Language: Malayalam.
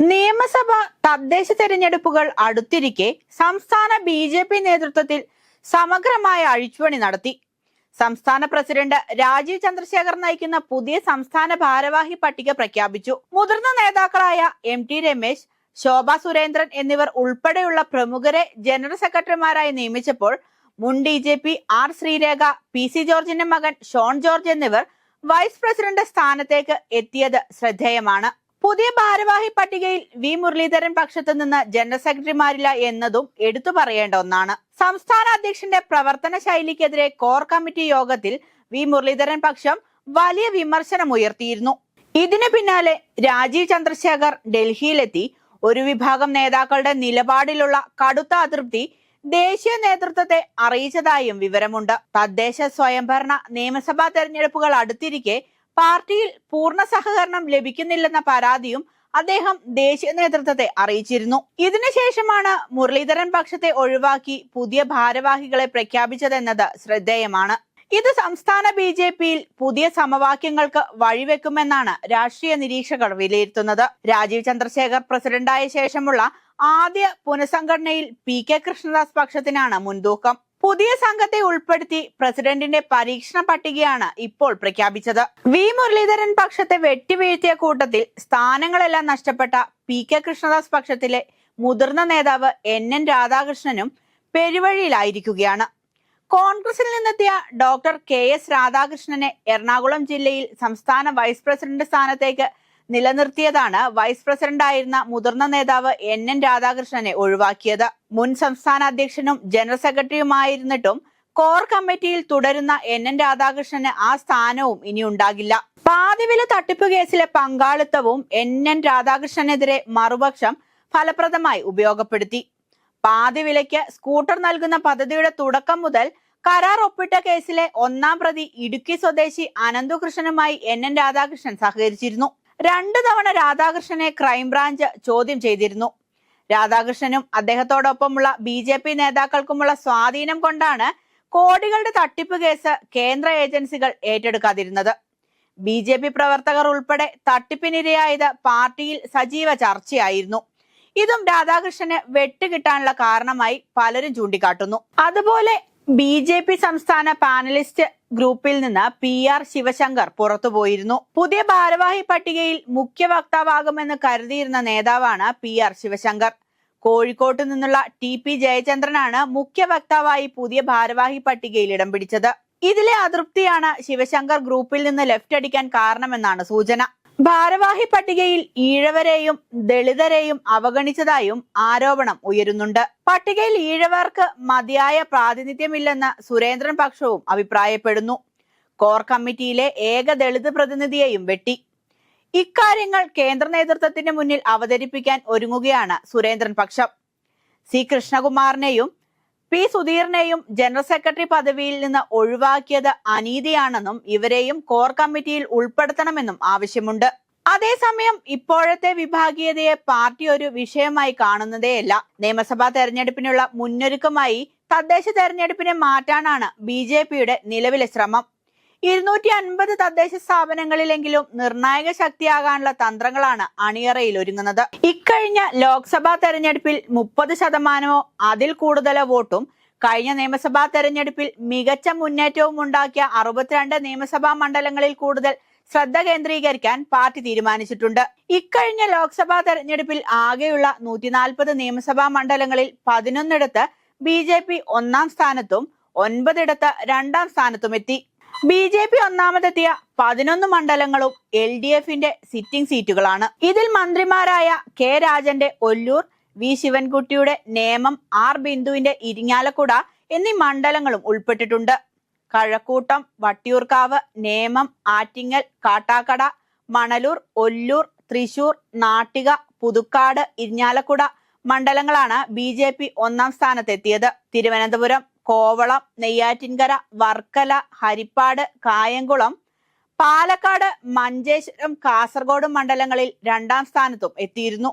നിയമസഭ തദ്ദേശ തെരഞ്ഞെടുപ്പുകൾ അടുത്തിരിക്കെ സംസ്ഥാന ബി ജെ പി നേതൃത്വത്തിൽ സമഗ്രമായ അഴിച്ചുപണി നടത്തി. സംസ്ഥാന പ്രസിഡന്റ് രാജീവ് ചന്ദ്രശേഖർ നയിക്കുന്ന പുതിയ സംസ്ഥാന ഭാരവാഹി പട്ടിക പ്രഖ്യാപിച്ചു. മുതിർന്ന നേതാക്കളായ എം ടി രമേശ് ശോഭ സുരേന്ദ്രൻ എന്നിവർ ഉൾപ്പെടെയുള്ള പ്രമുഖരെ ജനറൽ സെക്രട്ടറിമാരായി നിയമിച്ചപ്പോൾ മുൻ D G P R Sreerekha P C ജോർജിന്റെ മകൻ ഷോൺ ജോർജ് എന്നിവർ വൈസ് പ്രസിഡന്റ് സ്ഥാനത്തേക്ക് എത്തിയത് ശ്രദ്ധേയമാണ്. പുതിയ ഭാരവാഹി പട്ടികയിൽ വി മുരളീധരൻ പക്ഷത്തു നിന്ന് ജനറൽ സെക്രട്ടറിമാരില്ല എന്നതും എടുത്തു പറയേണ്ട ഒന്നാണ്. സംസ്ഥാന അധ്യക്ഷന്റെ പ്രവർത്തന ശൈലിക്കെതിരെ കോർ കമ്മിറ്റി യോഗത്തിൽ വി മുരളീധരൻ പക്ഷം വലിയ വിമർശനം ഉയർത്തിയിരുന്നു. ഇതിനു പിന്നാലെ രാജീവ് ചന്ദ്രശേഖർ ഡൽഹിയിലെത്തി. ഒരു വിഭാഗം നേതാക്കളുടെ നിലപാടിലുള്ള കടുത്ത അതൃപ്തി ദേശീയ നേതൃത്വത്തെ അറിയിച്ചതായും വിവരമുണ്ട്. തദ്ദേശ സ്വയംഭരണ നിയമസഭാ തെരഞ്ഞെടുപ്പുകൾ അടുത്തിരിക്കെ പാർട്ടിയിൽ പൂർണ സഹകരണം ലഭിക്കുന്നില്ലെന്ന പരാതിയും അദ്ദേഹം ദേശീയ നേതൃത്വത്തെ അറിയിച്ചിരുന്നു. ഇതിനുശേഷമാണ് മുരളീധരൻ പക്ഷത്തെ ഒഴിവാക്കി പുതിയ ഭാരവാഹികളെ പ്രഖ്യാപിച്ചതെന്നത് ശ്രദ്ധേയമാണ്. ഇത് സംസ്ഥാന ബി ജെ പിയിൽ പുതിയ സമവാക്യങ്ങൾക്ക് വഴിവെക്കുമെന്നാണ് രാഷ്ട്രീയ നിരീക്ഷകർ വിലയിരുത്തുന്നത്. രാജീവ് ചന്ദ്രശേഖർ പ്രസിഡന്റായ ശേഷമുള്ള ആദ്യ പുനഃസംഘടനയിൽ പി കെ കൃഷ്ണദാസ് പക്ഷത്തിനാണ് മുൻതൂക്കം. പുതിയ സംഘത്തെ ഉൾപ്പെടുത്തി പ്രസിഡന്റിന്റെ പരീക്ഷണ പട്ടികയാണ് ഇപ്പോൾ പ്രഖ്യാപിച്ചത്. വി. മുരളീധരൻ പക്ഷത്തെ വെട്ടിവീഴ്ത്തിയ കൂട്ടത്തിൽ സ്ഥാനങ്ങളെല്ലാം നഷ്ടപ്പെട്ട പി. കെ. കൃഷ്ണദാസ് പക്ഷത്തിലെ മുതിർന്ന നേതാവ് എൻ. എൻ. രാധാകൃഷ്ണനും പെരുവഴിയിലായിരിക്കുകയാണ്. കോൺഗ്രസിൽ നിന്നെത്തിയ ഡോക്ടർ കെ. എസ്. രാധാകൃഷ്ണനെ എറണാകുളം ജില്ലയിൽ സംസ്ഥാന വൈസ് പ്രസിഡന്റ് സ്ഥാനത്തേക്ക് നിലനിർത്തിയതാണ് വൈസ് പ്രസിഡന്റായിരുന്ന മുതിർന്ന നേതാവ് എൻ എൻ രാധാകൃഷ്ണനെ ഒഴിവാക്കിയത്. മുൻ സംസ്ഥാന അധ്യക്ഷനും ജനറൽ സെക്രട്ടറിയുമായിരുന്നിട്ടും കോർ കമ്മിറ്റിയിൽ തുടരുന്ന എൻ എൻ രാധാകൃഷ്ണന് ആ സ്ഥാനവും ഇനി ഉണ്ടാകില്ല. പാതിവില തട്ടിപ്പ് കേസിലെ പങ്കാളിത്തവും എൻ എൻ രാധാകൃഷ്ണനെതിരെ മറുപക്ഷം ഫലപ്രദമായി ഉപയോഗപ്പെടുത്തി. പാതിവിലയ്ക്ക് സ്കൂട്ടർ നൽകുന്ന പദ്ധതിയുടെ തുടക്കം മുതൽ കരാർ ഒപ്പിട്ട കേസിലെ ഒന്നാം പ്രതി ഇടുക്കി സ്വദേശി അനന്തുകൃഷ്ണനുമായി എൻ എൻ രാധാകൃഷ്ണൻ സഹകരിച്ചിരുന്നു. രണ്ടു തവണ രാധാകൃഷ്ണനെ ക്രൈംബ്രാഞ്ച് ചോദ്യം ചെയ്തിരുന്നു. രാധാകൃഷ്ണനും അദ്ദേഹത്തോടൊപ്പമുള്ള ബി ജെ പി നേതാക്കൾക്കുമുള്ള സ്വാധീനം കൊണ്ടാണ് കോടികളുടെ തട്ടിപ്പ് കേസ് കേന്ദ്ര ഏജൻസികൾ ഏറ്റെടുക്കാതിരുന്നത്. ബി ജെ പി പ്രവർത്തകർ ഉൾപ്പെടെ തട്ടിപ്പിനിരയായത് പാർട്ടിയിൽ സജീവ ചർച്ചയായിരുന്നു. ഇതും രാധാകൃഷ്ണന് വെട്ടുകിട്ടാനുള്ള കാരണമായി പലരും ചൂണ്ടിക്കാട്ടുന്നു. അതുപോലെ ബി ജെ പി സംസ്ഥാന പാനലിസ്റ്റ് ഗ്രൂപ്പിൽ നിന്ന് പി ആർ ശിവശങ്കർ പുറത്തുപോയിരുന്നു. പുതിയ ഭാരവാഹി പട്ടികയിൽ മുഖ്യ വക്താവാകുമെന്ന് കരുതിയിരുന്ന നേതാവാണ് പി ആർ ശിവശങ്കർ. കോഴിക്കോട്ട് നിന്നുള്ള ടി പി ജയചന്ദ്രനാണ് മുഖ്യ വക്താവായി പുതിയ ഭാരവാഹി പട്ടികയിൽ ഇടം പിടിച്ചത്. ഇതിലെ അതൃപ്തിയാണ് ശിവശങ്കർ ഗ്രൂപ്പിൽ നിന്ന് ലെഫ്റ്റ് അടിക്കാൻ കാരണമെന്നാണ് സൂചന. ഭാരവാഹി പട്ടികയിൽ ഈഴവരെയും ദളിതരെയും അവഗണിച്ചതായും ആരോപണം ഉയരുന്നുണ്ട്. പട്ടികയിൽ ഈഴവർക്ക് മതിയായ പ്രാതിനിധ്യമില്ലെന്ന് സുരേന്ദ്രൻ പക്ഷവും അഭിപ്രായപ്പെടുന്നു. കോർ കമ്മിറ്റിയിലെ ഏക ദളിത് പ്രതിനിധിയെയും വെട്ടി. ഇക്കാര്യങ്ങൾ കേന്ദ്ര നേതൃത്വത്തിന് മുന്നിൽ അവതരിപ്പിക്കാൻ ഒരുങ്ങുകയാണ് സുരേന്ദ്രൻ പക്ഷം. സി കൃഷ്ണകുമാറിനെയും പി സുധീറിനെയും ജനറൽ സെക്രട്ടറി പദവിയിൽ നിന്ന് ഒഴിവാക്കിയത് അനീതിയാണെന്നും ഇവരെയും കോർ കമ്മിറ്റിയിൽ ഉൾപ്പെടുത്തണമെന്നും ആവശ്യമുണ്ട്. അതേസമയം ഇപ്പോഴത്തെ വിഭാഗീയതയെ പാർട്ടി ഒരു വിഷയമായി കാണുന്നതേയല്ല. നിയമസഭാ തെരഞ്ഞെടുപ്പിനുള്ള മുന്നൊരുക്കമായി തദ്ദേശ തെരഞ്ഞെടുപ്പിനെ മാറ്റാനാണ് ബി നിലവിലെ ശ്രമം. ഇരുന്നൂറ്റി അൻപത് തദ്ദേശ സ്ഥാപനങ്ങളിലെങ്കിലും നിർണായക ശക്തിയാകാനുള്ള തന്ത്രങ്ങളാണ് അണിയറയിൽ ഒരുങ്ങുന്നത്. ഇക്കഴിഞ്ഞ ലോക്സഭാ തെരഞ്ഞെടുപ്പിൽ മുപ്പത് ശതമാനമോ അതിൽ കൂടുതലോ വോട്ടും കഴിഞ്ഞ നിയമസഭാ തെരഞ്ഞെടുപ്പിൽ മികച്ച മുന്നേറ്റവും ഉണ്ടാക്കിയ അറുപത്തിരണ്ട് നിയമസഭാ മണ്ഡലങ്ങളിൽ കൂടുതൽ ശ്രദ്ധ കേന്ദ്രീകരിക്കാൻ പാർട്ടി തീരുമാനിച്ചിട്ടുണ്ട്. ഇക്കഴിഞ്ഞ ലോക്സഭാ തെരഞ്ഞെടുപ്പിൽ ആകെയുള്ള നൂറ്റി നാൽപ്പത് നിയമസഭാ മണ്ഡലങ്ങളിൽ പതിനൊന്നിടത്ത് ബി ജെ പി ഒന്നാം സ്ഥാനത്തും ഒൻപതിടത്ത് രണ്ടാം സ്ഥാനത്തും എത്തി. ബി ജെ പി ഒന്നാമതെത്തിയ പതിനൊന്ന് മണ്ഡലങ്ങളും എൽ ഡി എഫിന്റെ സിറ്റിംഗ് സീറ്റുകളാണ് ഇതിൽ മന്ത്രിമാരായ കെ രാജന്റെ ഒല്ലൂർ വി ശിവൻകുട്ടിയുടെ നേമം ആർ ബിന്ദുവിന്റെ ഇരിങ്ങാലക്കുട എന്നീ മണ്ഡലങ്ങളും ഉൾപ്പെട്ടിട്ടുണ്ട്. കഴക്കൂട്ടം വട്ടിയൂർക്കാവ് നേമം ആറ്റിങ്ങൽ കാട്ടാക്കട മണലൂർ ഒല്ലൂർ തൃശൂർ നാട്ടിക പുതുക്കാട് ഇരിഞ്ഞാലക്കുട മണ്ഡലങ്ങളാണ് ബി ജെ പി ഒന്നാം സ്ഥാനത്തെത്തിയത്. തിരുവനന്തപുരം കോവളം നെയ്യാറ്റിൻകര വർക്കല ഹരിപ്പാട് കായംകുളം പാലക്കാട് മഞ്ചേശ്വരം കാസർഗോഡ് മണ്ഡലങ്ങളിൽ രണ്ടാം സ്ഥാനത്തും എത്തിയിരുന്നു.